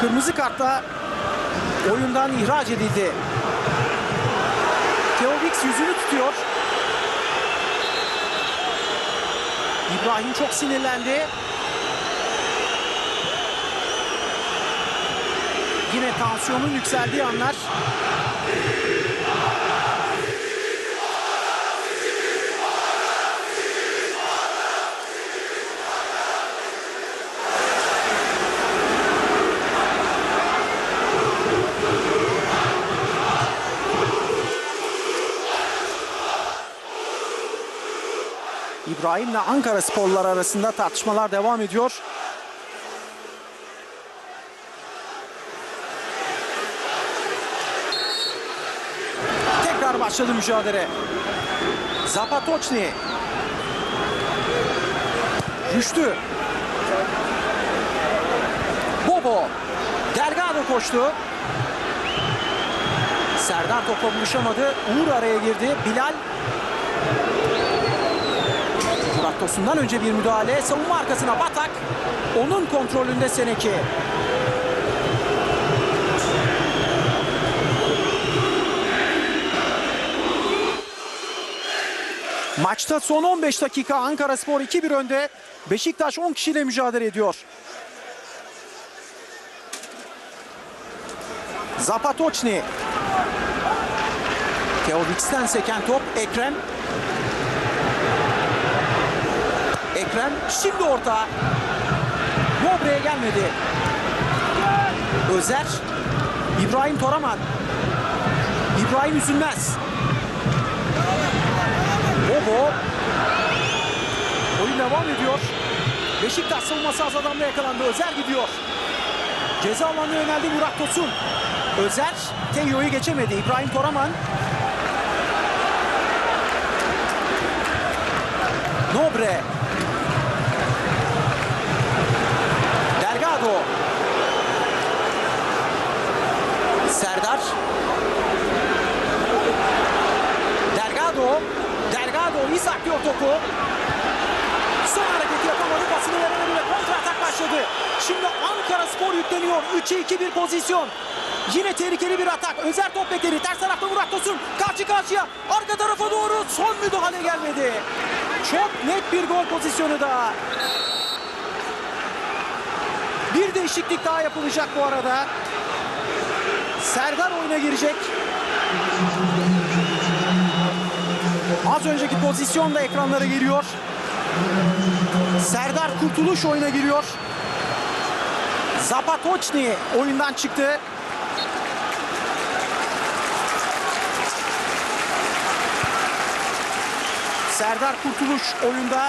Kırmızı kartla oyundan ihraç edildi. Wicks yüzünü tutuyor. İbrahim çok sinirlendi. Yine tansiyonun yükseldiği anlar. İbrahim'le Ankara sporlar arasında tartışmalar devam ediyor. Tekrar başladı mücadele. Zapatoçni. Rüştü. Bobo. Delgado koştu. Serdar topla buluşamadı. Uğur araya girdi. Bilal Murat Tosun'dan önce bir müdahale. Savunma arkasına Batak. Onun kontrolünde Seneki. Maçta son 15 dakika Ankara Spor 2-1 önde. Beşiktaş 10 kişiyle mücadele ediyor. Zapatoçni. Theo Wicks'ten seken top Ekrem. Ekrem şimdi orta. Nobre'ye gelmedi. Özer. İbrahim Toraman. İbrahim Üzülmez. Bobo. Oyun devam ediyor. Beşiktaş savunması az adamla yakalandı. Özer gidiyor. Ceza alanına yöneldi Murat Tosun. Özer Teyo'yu geçemedi. İbrahim Toraman. Nobre. Delgado. Serdar. Delgado. Delgado iyi saklıyor topu. Son hareketi yapamadı. Pasını veremedi ve kontra atak başladı. Şimdi Ankara Spor yükleniyor. 3'e 2 bir pozisyon. Yine tehlikeli bir atak. Özer top bekledi. Ters tarafta Murat Tosun. Karşı karşıya. Arka tarafa doğru son müdahale gelmedi. Çok net bir gol pozisyonu daha. Bir değişiklik daha yapılacak bu arada. Serdar oyuna girecek. Az önceki pozisyon da ekranlara geliyor. Serdar Kurtuluş oyuna giriyor. Zapatoçni oyundan çıktı. Serdar Kurtuluş oyunda.